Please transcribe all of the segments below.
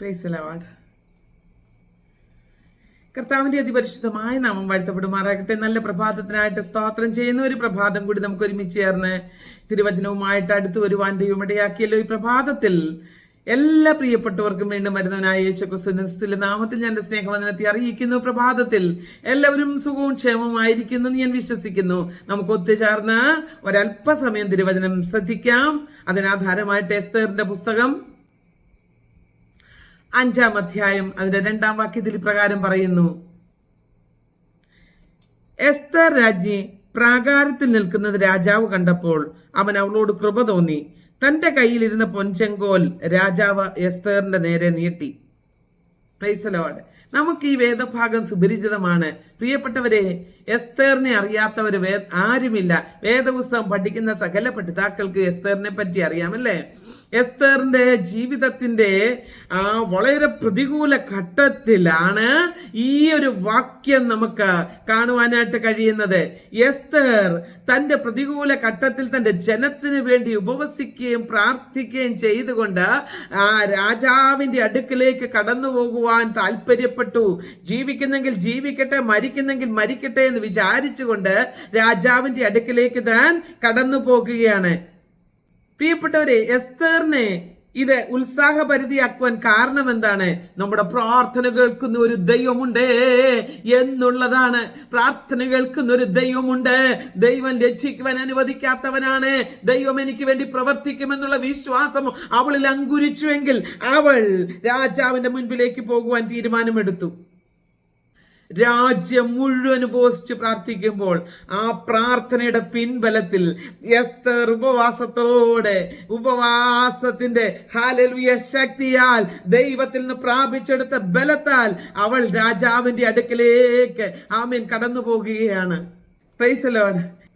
Price കർത്താവിന്റെ അതിപരിശുദ്ധമായ നാമം വാഴ്ത്തപ്പെടുമാറാകട്ടെ. നല്ല പ്രഭാതത്തിനായിട്ട് സ്തോത്രം ചെയ്യുന്ന ഒരു പ്രഭാതം കൂടി നമുക്ക് ഒരുമിച്ച് ചേർന്ന് തിരുവചനവുമായിട്ട് അടുത്ത് വരുവാൻ ദൈവമിടയാക്കിയല്ലോ ഈ പ്രഭാതത്തിൽ എല്ലാ പ്രിയപ്പെട്ടവർക്കും വീണ്ടും വരുന്നവനായ യേശു ക്രിസ്തുവിന്റെ നാമത്തിൽ ഞാൻ സ്നേഹവന്ദനത്തെ അറിയിക്കുന്നു. പ്രഭാതത്തിൽ എല്ലാവരും സുഖവും ക്ഷേമവും ആയിരിക്കുന്നു എന്ന് ഞാൻ വിശ്വസിക്കുന്നു. നമുക്ക് ഒത്തുചേർന്ന് ഒരല്പസമയം തിരുവചനം ശ്രദ്ധിക്കാം. അതിനാധാരമായിട്ട് എസ്തേറിന്റെ പുസ്തകം അഞ്ചാം അധ്യായം അതിന്റെ രണ്ടാം വാക്യത്തിൽ പ്രകാരം പറയുന്നു. എസ്തർ രാജ്ഞി പ്രാകാരത്തിൽ നിൽക്കുന്നത് രാജാവ് കണ്ടപ്പോൾ അവൻ അവളോട് കൃപ തോന്നി. തന്റെ കയ്യിലിരുന്ന പൊൻചെങ്കോൽ രാജാവ് എസ്തേറിന്റെ നേരെ നീട്ടി. പ്രൈസലോട് നമുക്ക് ഈ വേദഭാഗം സുപരിചിതമാണ്. പ്രിയപ്പെട്ടവരെ എസ്തേറിനെ അറിയാത്തവർ വേ ആരുമില്ല. വേദപുസ്തകം പഠിക്കുന്ന സകല പഠിതാക്കൾക്ക് എസ്തേറിനെ പറ്റി അറിയാമല്ലേ എസ്തറിന്റെ ജീവിതത്തിന്റെ ആ വളരെ പ്രതികൂല ഘട്ടത്തിലാണ് ഈ ഒരു വാക്യം നമുക്ക് കാണുവാനായിട്ട് കഴിയുന്നത്. എസ്തർ തന്റെ പ്രതികൂല ഘട്ടത്തിൽ തന്റെ ജനത്തിന് വേണ്ടി ഉപവസിക്കുകയും പ്രാർത്ഥിക്കുകയും ചെയ്തുകൊണ്ട് ആ രാജാവിന്റെ അടുക്കിലേക്ക് കടന്നു പോകുവാൻ താല്പര്യപ്പെട്ടു. ജീവിക്കുന്നെങ്കിൽ ജീവിക്കട്ടെ മരിക്കുന്നെങ്കിൽ മരിക്കട്ടെ എന്ന് വിചാരിച്ചുകൊണ്ട് രാജാവിന്റെ അടുക്കിലേക്ക് താൻ കടന്നു പോകുകയാണ്. പ്രിയപ്പെട്ടവരെ എസ്തറിനെ ഇത് ഉത്സാഹപരിധിയാക്കുവാൻ കാരണം എന്താണ്? നമ്മുടെ പ്രാർത്ഥന കേൾക്കുന്ന ഒരു ദൈവമുണ്ട് എന്നുള്ളതാണ്. പ്രാർത്ഥന കേൾക്കുന്ന ഒരു ദൈവമുണ്ട്. ദൈവം രക്ഷിക്കുവാൻ അനുവദിക്കാത്തവനാണ്. ദൈവം എനിക്ക് വേണ്ടി പ്രവർത്തിക്കുമെന്നുള്ള വിശ്വാസം അവളിൽ അങ്കുരിച്ചുവെങ്കിൽ അവൾ രാജാവിന്റെ മുൻപിലേക്ക് പോകുവാൻ തീരുമാനമെടുത്തു. രാജ്യം മുഴുവൻ ഉപവസിച്ച് പ്രാർത്ഥിക്കുമ്പോൾ ആ പ്രാർത്ഥനയുടെ പിൻബലത്തിൽ എസ്തർ ഉപവാസത്തോടെ ഉപവാസത്തിന്റെ ഹാലലുയ ശക്തിയാൽ ദൈവത്തിൽ നിന്ന് പ്രാപിച്ചെടുത്ത ബലത്താൽ അവൾ രാജാവിന്റെ അടുക്കലേക്ക് ആമീൻ കടന്നു പോകുകയാണ്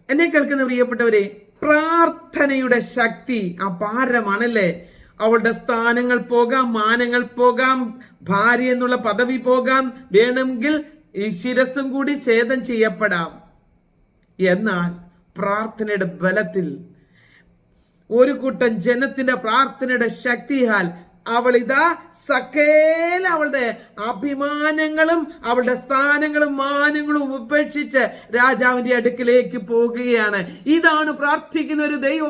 എന്നെ കേൾക്കുന്ന പ്രിയപ്പെട്ടവരെ പ്രാർത്ഥനയുടെ ശക്തി അപാരമാണല്ലേ? അവളുടെ സ്ഥാനങ്ങൾ പോകാം മാനങ്ങൾ പോകാം ഭാര്യ എന്നുള്ള പദവി പോകാം വേണമെങ്കിൽ ഈ ശിരസും കൂടി ഛേദം ചെയ്യപ്പെടാം. എന്നാൽ പ്രാർത്ഥനയുടെ ബലത്തിൽ ഒരു കൂട്ടം ജനത്തിന്റെ പ്രാർത്ഥനയുടെ ശക്തിയാൽ അവൾ ഇതാ സകേല അവളുടെ അഭിമാനങ്ങളും അവളുടെ സ്ഥാനങ്ങളും മാനങ്ങളും ഉപേക്ഷിച്ച് രാജാവിന്റെ അടുക്കിലേക്ക് പോകുകയാണ്. ഇതാണ് പ്രാർത്ഥിക്കുന്ന ഒരു ദൈവ.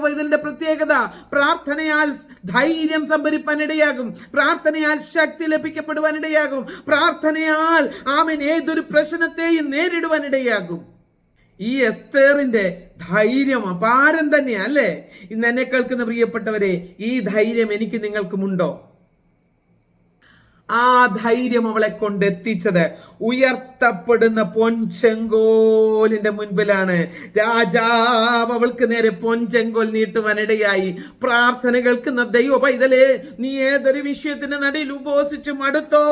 പ്രത്യേകത പ്രാർത്ഥനയാൽ ധൈര്യം സംഭരിപ്പാനിടയാകും പ്രാർത്ഥനയാൽ ശക്തി ലഭിക്കപ്പെടുവാനിടയാകും പ്രാർത്ഥനയാൽ ആമൻ. ഏതൊരു പ്രശ്നത്തെയും നേരിടുവാനിടയാകും ഈ എസ്തേറിന്റെ ധൈര്യം അപാരം തന്നെയാണ് അല്ലേ? ഇന്ന് എന്നെ കേൾക്കുന്ന പ്രിയപ്പെട്ടവരെ ഈ ധൈര്യം എനിക്ക് നിങ്ങൾക്കുമുണ്ടോ? ആ ധൈര്യം അവളെ കൊണ്ടെത്തിച്ചത് ഉയർത്തപ്പെടുന്ന പൊൻചെങ്കോലിന്റെ മുൻപിലാണ്. രാജാവ് അവൾക്ക് നേരെ പൊൻചെങ്കോൽ നീട്ടുവാനിടയായി പ്രാർത്ഥന കേൾക്കുന്ന ദൈവ പൈതലേ നീ ഏതൊരു വിഷയത്തിന്റെ നടയിൽ ഉപവസിച്ച് മടുത്തോ?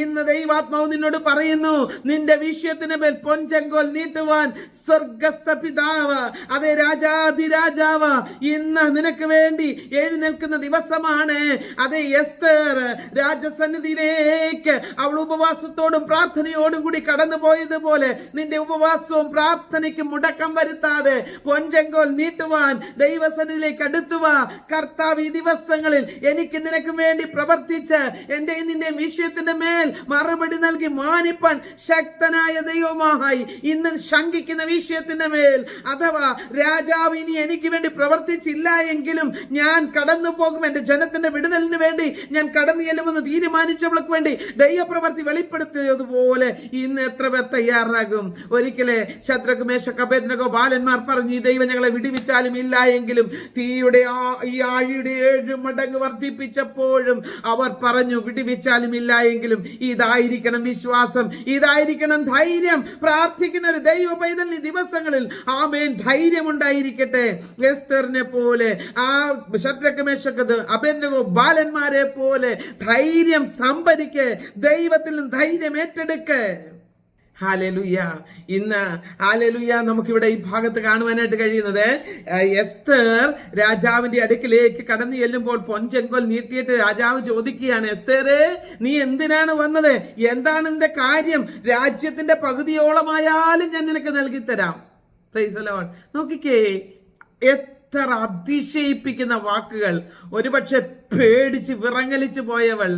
ഇന്ന് ദൈവാത്മാവ് നിന്നോട് പറയുന്നു നിന്റെ വിഷയത്തിന് മേൽ പൊൻചെങ്കോൽ നീട്ടുവാൻ സ്വർഗസ്ഥ പിതാവ് അതെ രാജാതിരാജാവ് ഇന്ന് നിനക്ക് വേണ്ടി എഴുന്നേൽക്കുന്ന ദിവസമാണ്. അതെ എസ്തർ രാജസന്നിധിയിലേക്ക് അവൾ ഉപവാസത്തോടും പ്രാർത്ഥനയോടും കൂടി കടന്നു പോയതുപോലെ നിന്റെ ഉപവാസവും പ്രാർത്ഥനയ്ക്കും മുടക്കം വരുത്താതെ പൊഞ്ചെങ്കോൽ നീട്ടുവാൻ ദൈവസന്നിധിയിലേക്ക് അടുത്തുവാ കർത്താവ് ഈ ദിവസങ്ങളിൽ എനിക്ക് നിനക്ക് വേണ്ടി പ്രവർത്തിച്ച് എന്റെ നിന്റെ വിഷയത്തിന്റെ മേൽ മറുപടി നൽകി മാനിപ്പാൻ ശക്തനായ ദൈവമായി ഇന്ന് ശങ്കിക്കുന്ന വിഷയത്തിന്റെ മേൽ. അഥവാ രാജാവ് ഇനി എനിക്ക് വേണ്ടി പ്രവർത്തിച്ചില്ല എങ്കിലും ഞാൻ കടന്നു പോകും എന്റെ ജനത്തിന്റെ വിടുതലിന് വേണ്ടി ഞാൻ കടന്നു ചെല്ലുമെന്ന് തീരുമാനിച്ചവൾക്ക് വേണ്ടി ദൈവപ്രവർത്തി വെളിപ്പെടുത്തിയതുപോലെ ഇന്ന് എത്ര പേർ തയ്യാറാകും? ഒരിക്കലെ ശത്രുഘ് മേശക്കഭേദ്രകോ ബാലന്മാർ പറഞ്ഞു ഈ ദൈവം ഞങ്ങളെ വിടിവിച്ചാലും ഇല്ല എങ്കിലും തീയുടെ ഈ ആഴിയുടെ ഏഴ് മടങ്ങ് വർദ്ധിപ്പിച്ചപ്പോഴും അവർ പറഞ്ഞു വിടിവിച്ചാലും ഇല്ല എങ്കിലും ഇതായിരിക്കണം വിശ്വാസം ഇതായിരിക്കണം ധൈര്യം. പ്രാർത്ഥിക്കുന്ന ഒരു ദൈവ പൈതൽ ദിവസങ്ങളിൽ ആമേൻ ധൈര്യം ഉണ്ടായിരിക്കട്ടെ. എസ്തറിനെ പോലെ ആ ശത്രുഘ്മേശക്കത് അഭേന്ദ്രകോ ബാലന്മാരെ പോലെ ധൈര്യം സംഭരിക്ക് ദൈവത്തിൽ നിന്ന് ധൈര്യം ഏറ്റെടുക്ക്. ഹാലലുയ. ഇന്ന് ഹാലലുയ്യ നമുക്കിവിടെ ഈ ഭാഗത്ത് കാണുവാനായിട്ട് കഴിയുന്നത് എസ്തർ രാജാവിന്റെ അടുക്കിലേക്ക് കടന്നു ചെല്ലുമ്പോൾ പൊൻചെങ്കോൽ നീട്ടിയിട്ട് രാജാവ് ചോദിക്കുകയാണ് എസ്തേറ് നീ എന്തിനാണ് വന്നത്? എന്താണ് നിന്റെ കാര്യം? രാജ്യത്തിന്റെ പകുതിയോളമായാലും ഞാൻ നിനക്ക് നൽകി തരാം Lord. നോക്കിക്കേ എത്ര അതിശയിപ്പിക്കുന്ന വാക്കുകൾ. ഒരുപക്ഷെ പേടിച്ച് വിറങ്ങലിച്ച് പോയവൾ.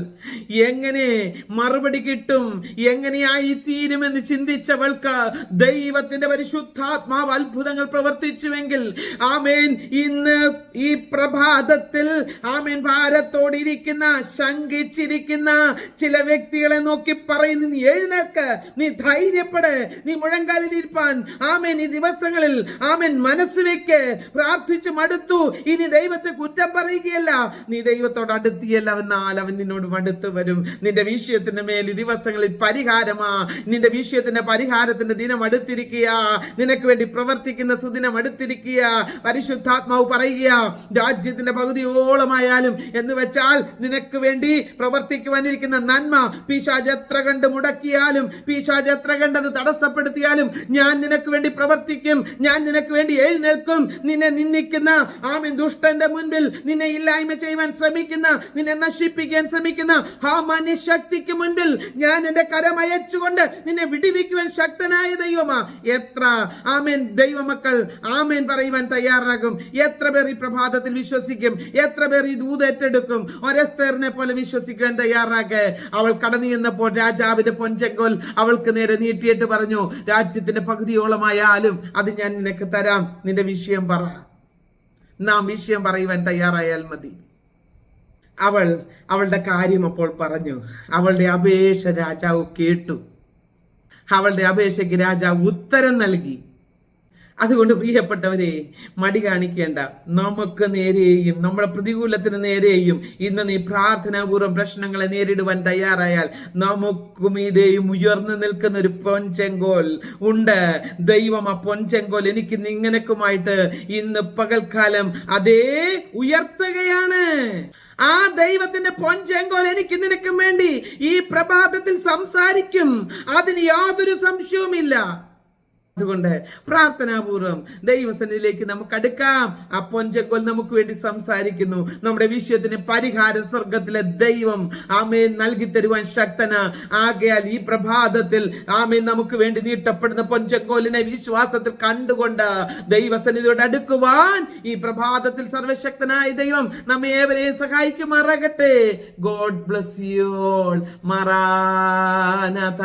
എങ്ങനെ മറുപടി കിട്ടും? എങ്ങനെയായി തീരുമെന്ന് ചിന്തിച്ചവൾക്ക് ദൈവത്തിന്റെ പരിശുദ്ധാത്മാവ് അത്ഭുതങ്ങൾ പ്രവർത്തിച്ചുവെങ്കിൽ ആമേൻ ഇന്ന് ഈ പ്രഭാതത്തിൽ ആമേൻ ഭാരത്തോടിരിക്കുന്ന ശങ്കിച്ചിരിക്കുന്ന ചില വ്യക്തികളെ നോക്കി പറയുന്നു നീ എഴുന്നേക്ക് നീ ധൈര്യപ്പെട് നീ മുഴങ്കാലിലിരിപ്പാൻ. ആമേൻ ഈ ദിവസങ്ങളിൽ ആമേൻ മനസ്സ് വെക്ക്. പ്രാർത്ഥിച്ചു മടുത്തു. ഇനി ദൈവത്തെ കുറ്റം പറയുകയല്ല. നീ ദൈവത്തോട് അടുത്തിയല്ല എന്നാൽ അവൻ നിന്നോട് മടുത്ത് വരും. നിന്റെ വിഷയത്തിന്റെ മേൽ ഈ ദിവസങ്ങളിൽ പരിഹാരമാ. നിന്റെ വിഷയത്തിന്റെ പരിഹാരത്തിന്റെ ദിനം അടുത്തിരിക്കുക. നിനക്ക് വേണ്ടി പ്രവർത്തിക്കുന്ന സുദിനം അടുത്തിരിക്കുക. പരിശുദ്ധാത്മാവ് പറയുക രാജ്യത്തിന്റെ പകുതിയോളമായാലും എന്ന് വെച്ചാൽ നിനക്ക് വേണ്ടി പ്രവർത്തിക്കുവാനിരിക്കുന്ന നന്മ പിശാജ് എത്ര കണ്ട് മുടക്കിയാലും പിശാജ് എത്ര കണ്ടത് തടസ്സപ്പെടുത്തിയാലും ഞാൻ നിനക്ക് വേണ്ടി പ്രവർത്തിക്കും. ഞാൻ നിനക്ക് വേണ്ടി എഴുന്നേൽക്കും. നിന്നെ നിന്ദിക്കുന്ന ആമി ദുഷ്ടന്റെ മുൻപിൽ നിന്നെ ഇല്ലായ്മ ചെയ്യുവാൻ ശ്രമിക്കുന്ന നിന്നെ നശിപ്പിക്കാൻ ശ്രമിക്കുന്ന ആ ശക്തിക്ക് മുൻപിൽ ഞാൻ എന്റെ കരമയച്ചുകൊണ്ട് നിന്നെ വിടിവിക്കുവാൻ ശക്തനായ ദൈവമാ. എത്ര ആമേൻ ദൈവമക്കൾ ആമേൻ പറയുവാൻ തയ്യാറാകും. എത്ര പേർ ഈ പ്രഭാതത്തിൽ വിശ്വസിക്കും? എത്ര പേർ ഈ ദൂതേറ്റെടുക്കും ഒരസ്തേറിനെ പോലെ വിശ്വസിക്കുവാൻ തയ്യാറാകെ. അവൾ കടന്നു ചെന്നപ്പോൾ രാജാവിന്റെ പൊൻചെങ്കോൽ അവൾക്ക് നേരെ നീട്ടിയിട്ട് പറഞ്ഞു രാജ്യത്തിന്റെ പകുതിയോളമായാലും അത് ഞാൻ നിനക്ക് തരാം. നിന്റെ വിഷയം പറ. നാം വിഷയം പറയുവാൻ തയ്യാറായാൽ മതി. അവൾ അവളുടെ കാര്യം അപ്പോൾ പറഞ്ഞു. അവളുടെ അപേക്ഷ രാജാവ് കേട്ടു. അവളുടെ അപേക്ഷയ്ക്ക് രാജാവ് ഉത്തരം നൽകി. അതുകൊണ്ട് പ്രിയപ്പെട്ടവരെ മടി കാണിക്കേണ്ട. നമുക്ക് നേരെയും നമ്മുടെ പ്രതികൂലത്തിന് നേരെയും ഇന്ന് നീ പ്രാർത്ഥനാപൂർവം പ്രശ്നങ്ങളെ നേരിടുവാൻ തയ്യാറായാൽ നമുക്കും ഇതേയും ഉയർന്നു നിൽക്കുന്ന ഒരു പൊൻചെങ്കോൽ ഉണ്ട്. ദൈവം ആ പൊൻചെങ്കോൽ എനിക്ക് നിങ്ങനക്കുമായിട്ട് ഇന്ന് പകൽക്കാലം അതേ ഉയർത്തുകയാണ്. ആ ദൈവത്തിന്റെ പൊൻചെങ്കോൽ എനിക്ക് നിനക്കും വേണ്ടി ഈ പ്രഭാതത്തിൽ സംസാരിക്കും. അതിന് യാതൊരു സംശയവുമില്ല. അതുകൊണ്ട് പ്രാർത്ഥനാപൂർവം ദൈവസന്നിധിയിലേക്ക് നമുക്ക് അടുക്കാം. ആ പൊഞ്ചക്കൊൽ നമുക്ക് വേണ്ടി സംസാരിക്കുന്നു. നമ്മുടെ വിഷയത്തിന് പരിഹാരം സ്വർഗത്തിലെ ദൈവം ആമേൻ നൽകി തരുവാൻ ശക്തന. ആകയാൽ ഈ പ്രഭാതത്തിൽ ആമേൻ നമുക്ക് വേണ്ടി നീട്ടപ്പെടുന്ന പൊഞ്ചക്കോലിനെ വിശ്വാസത്തിൽ കണ്ടുകൊണ്ട് ദൈവസന്നിധിയോട് അടുക്കുവാൻ ഈ പ്രഭാതത്തിൽ സർവശക്തനായ ദൈവം നമ്മെ ഏവരെയും സഹായിക്കുമാറാകട്ടെ. God bless you മറാനഥ.